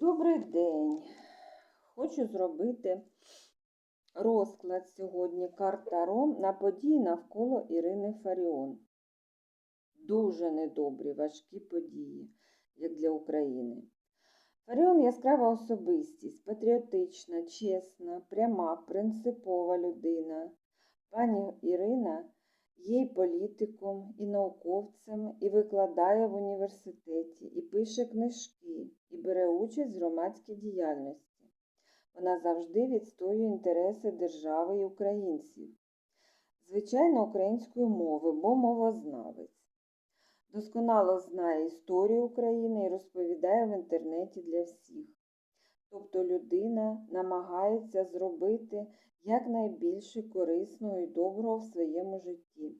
Добрий день. Хочу зробити розклад сьогодні карт Таро на події навколо Ірини Фаріон. Дуже недобрі, важкі події, як для України. Фаріон яскрава особистість, патріотична, чесна, пряма, принципова людина. Пані Ірина є і політиком, і науковцем, і викладає в університеті, і пише книжки, і бере участь в громадській діяльності. Вона завжди відстоює інтереси держави і українців. Звичайно, української мови, бо мовознавець. Досконало знає історію України і розповідає в інтернеті для всіх. Тобто людина намагається зробити якнайбільше корисного і доброго в своєму житті.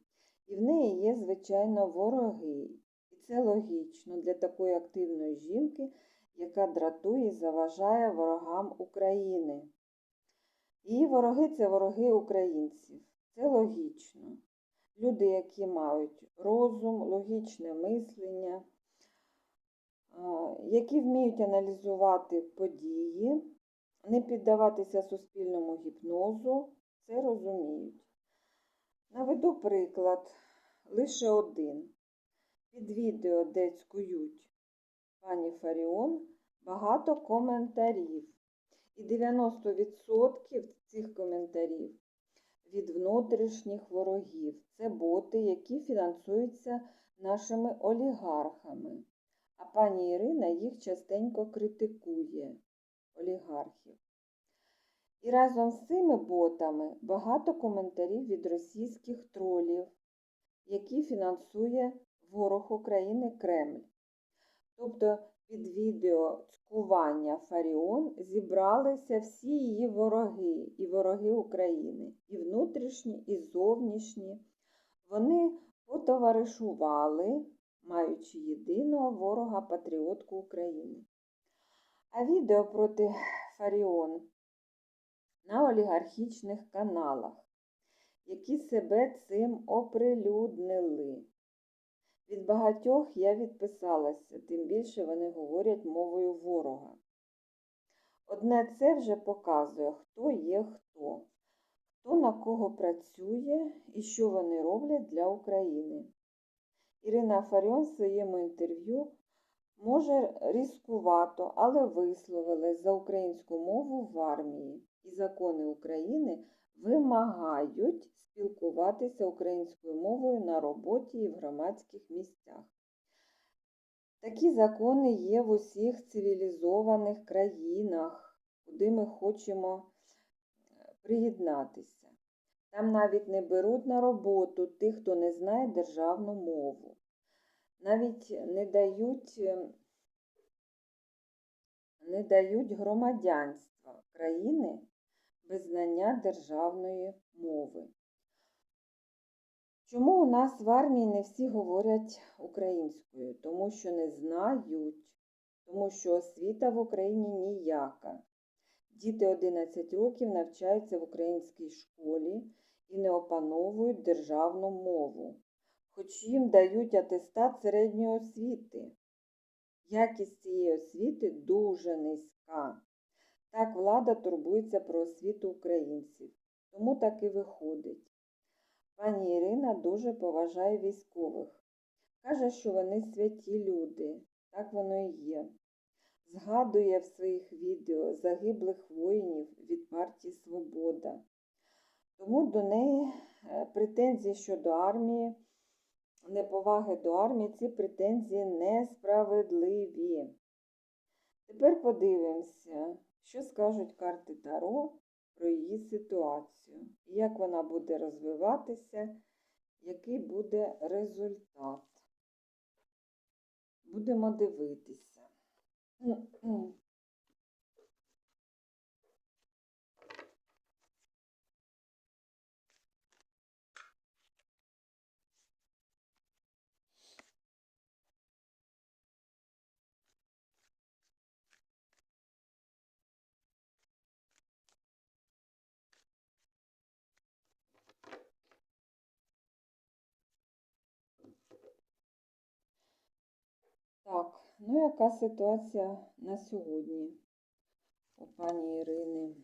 І в неї є, звичайно, вороги. І це логічно для такої активної жінки, яка дратує і заважає ворогам України. Її вороги це вороги українців. Це логічно. Люди, які мають розум, логічне мислення, які вміють аналізувати події, не піддаватися суспільному гіпнозу, це розуміють. Наведу приклад лише один. Під відео, де цькують пані Фаріон, багато коментарів. І 90% цих коментарів від внутрішніх ворогів. Це боти, які фінансуються нашими олігархами. А пані Ірина їх частенько критикує, олігархів. І разом з цими ботами багато коментарів від російських тролів, які фінансує ворог України Кремль. Тобто під відео цькування Фаріон зібралися всі її вороги і вороги України, і внутрішні, і зовнішні. Вони потоваришували, маючи єдиного ворога патріотку України. А відео проти Фаріон на олігархічних каналах, які себе цим оприлюднили. Від багатьох я відписалася, тим більше вони говорять мовою ворога. Одне це вже показує, хто є хто, хто на кого працює і що вони роблять для України. Ірина Фаріон в своєму інтерв'ю може різкувато, але висловилась за українську мову в армії, і закони України вимагають спілкуватися українською мовою на роботі і в громадських місцях. Такі закони є в усіх цивілізованих країнах, куди ми хочемо е, приєднатися. Там навіть не беруть на роботу тих, хто не знає державну мову. Навіть не дають, е, не дають громадянства країни без знання державної мови. Чому у нас в армії не всі говорять українською? Тому що не знають, тому що освіта в Україні ніяка. Діти 11 років навчаються в українській школі і не опановують державну мову, хоч їм дають атестат середньої освіти. Якість цієї освіти дуже низька. Так влада турбується про освіту українців, тому так і виходить. Пані Ірина дуже поважає військових. Каже, що вони святі люди, так воно і є. Згадує в своїх відео загиблих воїнів від партії Свобода. Тому до неї е, претензії щодо армії, неповаги до армії, ці претензії несправедливі. Тепер подивимося, що скажуть карти Таро про її ситуацію, як вона буде розвиватися, який буде результат. Будемо дивитися. Ну, яка ситуація на сьогодні у пані Ірини?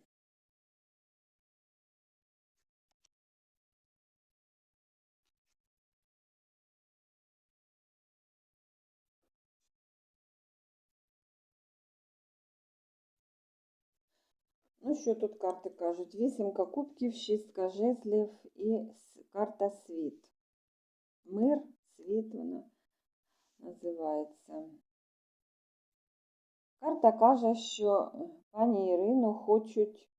Ну, що тут карти кажуть? Вісімка кубків, шістка жезлів і карта світ. Мир, світ вона називається. Карта каже, що пані Ірину хочуть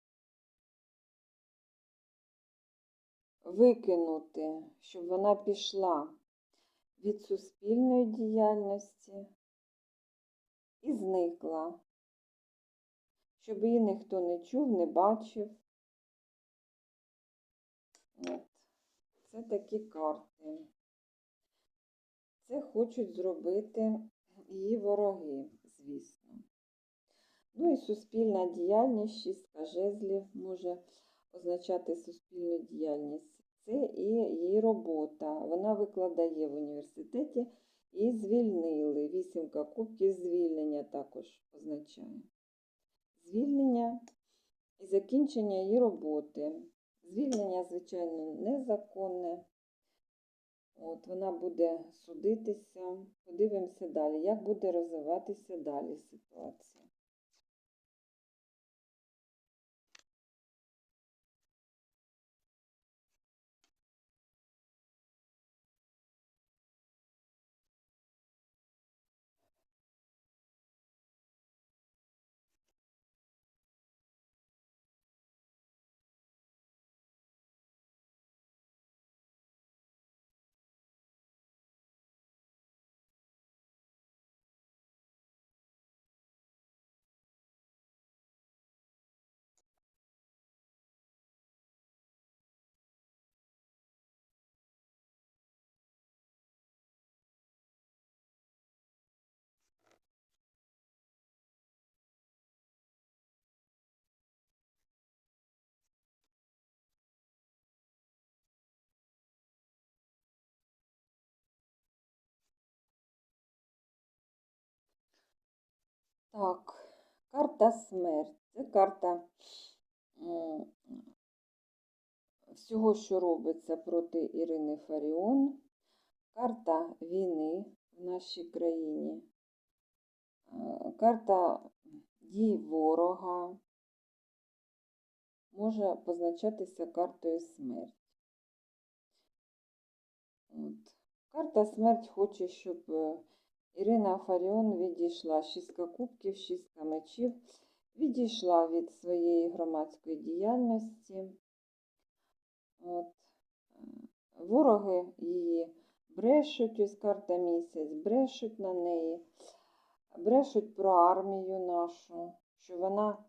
викинути, щоб вона пішла від суспільної діяльності і зникла, щоб її ніхто не чув, не бачив. От. Це такі карти. Це хочуть зробити її вороги, звісно. Ну і суспільна діяльність, шістка жезлів може означати суспільну діяльність. Це і її робота. Вона викладає в університеті і звільнили. Вісімка кубків звільнення також означає. Звільнення і закінчення її роботи. Звільнення, звичайно, незаконне. От, вона буде судитися. Подивимося далі, як буде розвиватися далі ситуація. Так, карта смерть. Це карта всього, що робиться проти Ірини Фаріон. Карта війни в нашій країні. Е, Карта дій ворога може позначатися картою смерть. От. Карта смерть хоче, щоб е, Ірина Фаріон відійшла шістка кубків, шістка мечів, відійшла від своєї громадської діяльності. От. е, Вороги її брешуть, ось карта місяць, брешуть на неї, брешуть про армію нашу, що вона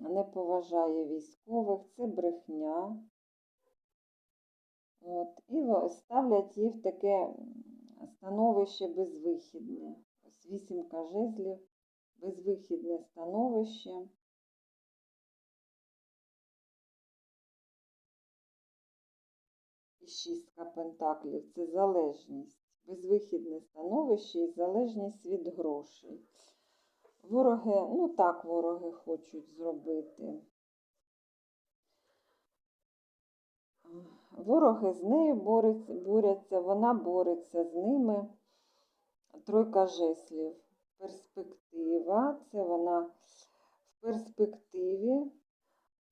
не поважає військових, це брехня. От, і ставлять її в таке становище безвихідне. Ось вісімка жезлів, безвихідне становище. І шістка пентаклів це залежність, безвихідне становище і залежність від грошей. Вороги, ну так вороги хочуть зробити. Вороги з нею борються, вона бореться з ними. Тройка жеслів. Перспектива. Це вона в перспективі.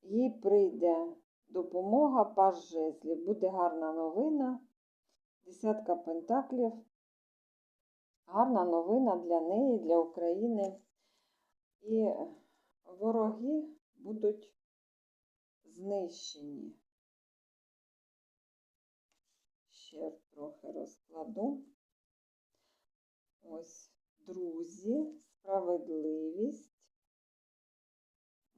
Їй прийде допомога, паж жезлів. Буде гарна новина. Десятка пентаклів. Гарна новина для неї, для України. І вороги будуть знищені. Ще трохи розкладу. Ось друзі, справедливість.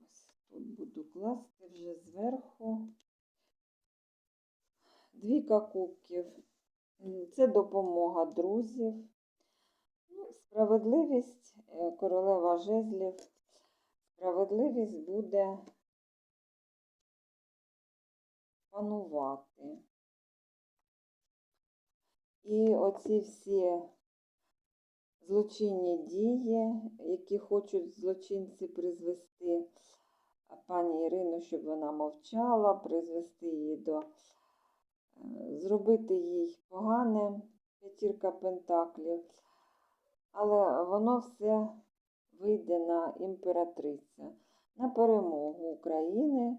Ось тут буду класти вже зверху. Двіка кубків. Це допомога друзів. Ну, справедливість, е, королева жезлів. Справедливість буде панувати. І оці всі злочинні дії, які хочуть злочинці призвести пані Ірину, щоб вона мовчала, призвести її до е, зробити їй погане п'ятірка пентаклів, але воно все вийде на імператриця, на перемогу України,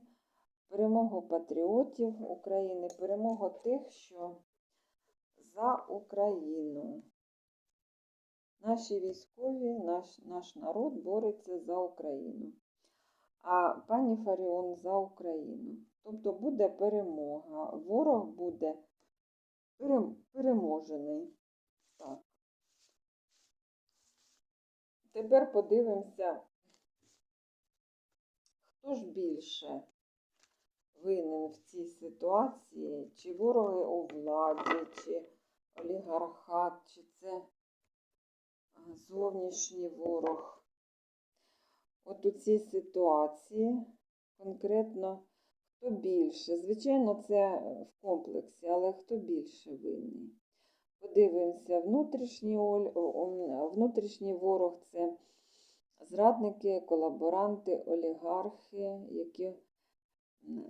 перемогу патріотів України, перемогу тих, що за Україну. Наші військові, наш, наш народ бореться за Україну. А пані Фаріон за Україну. Тобто буде перемога. Ворог буде перем- переможений. Так. Тепер подивимося, хто ж більше винен в цій ситуації, чи вороги у владі, чи олігархат, чи це зовнішній ворог. От у цій ситуації конкретно хто більше. Звичайно, це в комплексі, але хто більше винний. Подивимося, внутрішній, внутрішній ворог це зрадники, колаборанти, олігархи, які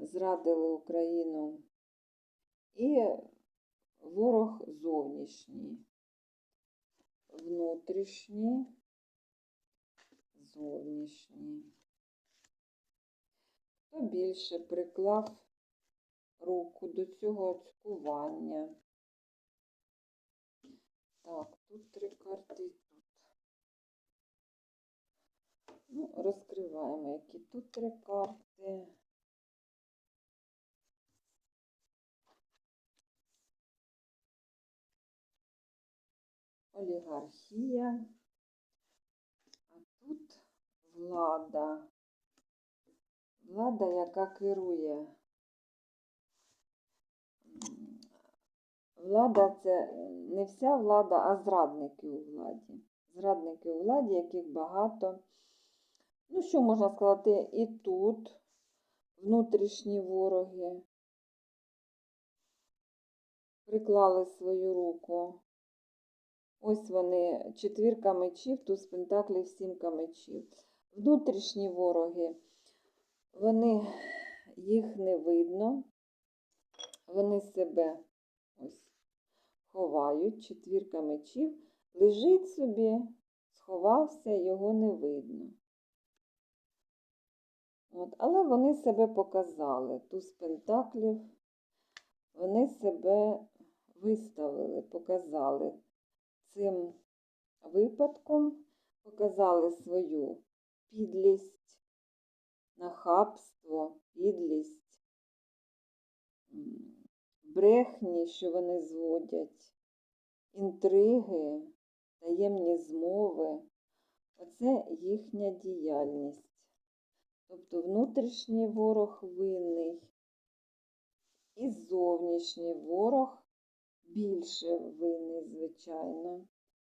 зрадили Україну. І ворог зовнішній. Внутрішній, зовнішній. Хто більше приклав руку до цього цькування? Так, тут три карти і тут. Ну, розкриваємо, які тут три карти. Олігархія. А тут влада. Влада, яка керує. Влада це не вся влада, а зрадники у владі. Зрадники у владі, яких багато. Ну, що можна сказати, і тут внутрішні вороги приклали свою руку. Ось вони, четвірка мечів, туз пентаклів, сімка мечів. Внутрішні вороги, вони, їх не видно, вони себе ось ховають, четвірка мечів, лежить собі, сховався, його не видно. От, але вони себе показали, туз пентаклів, вони себе виставили, показали цим випадком, показали свою підлість, нахабство, підлість, брехні, що вони зводять, інтриги, таємні змови. Оце їхня діяльність. Тобто внутрішній ворог винний і зовнішній ворог більше винний, звичайно.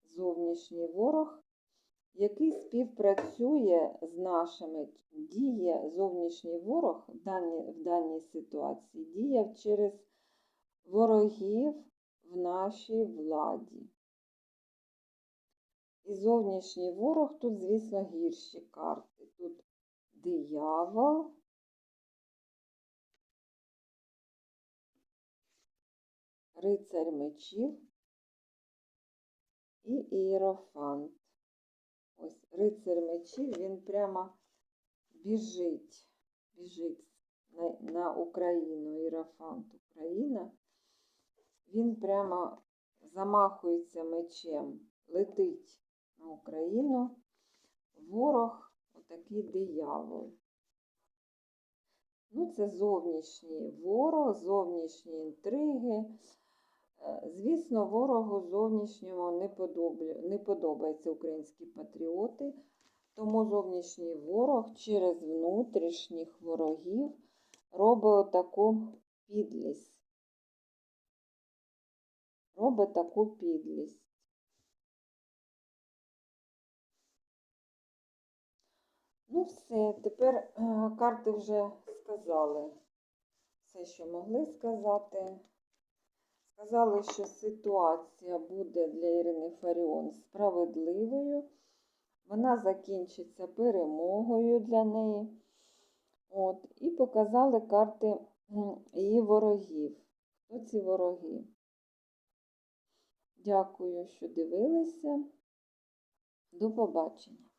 Зовнішній ворог, який співпрацює з нашими, діє зовнішній ворог в даній, в даній ситуації, діяв через ворогів в нашій владі. І зовнішній ворог тут, звісно, гірші карти. Тут диявол. Рицарь мечів і ієрофант. Ось рицар мечів, він прямо біжить, біжить на, на Україну, ієрофант Україна. Він прямо замахується мечем, летить на Україну. Ворог отакий диявол. Ну, це зовнішній ворог, зовнішні інтриги. Е, Звісно, ворогу зовнішньому не, подоблю- не подобаються українські патріоти, тому зовнішній ворог через внутрішніх ворогів робить таку підлість. Робить таку підлість. Ну, все, тепер е, карти вже сказали все, що могли сказати. Сказали, що ситуація буде для Ірини Фаріон справедливою. Вона закінчиться перемогою для неї. От, і показали карти її ворогів. Хто ці вороги? Дякую, що дивилися. До побачення.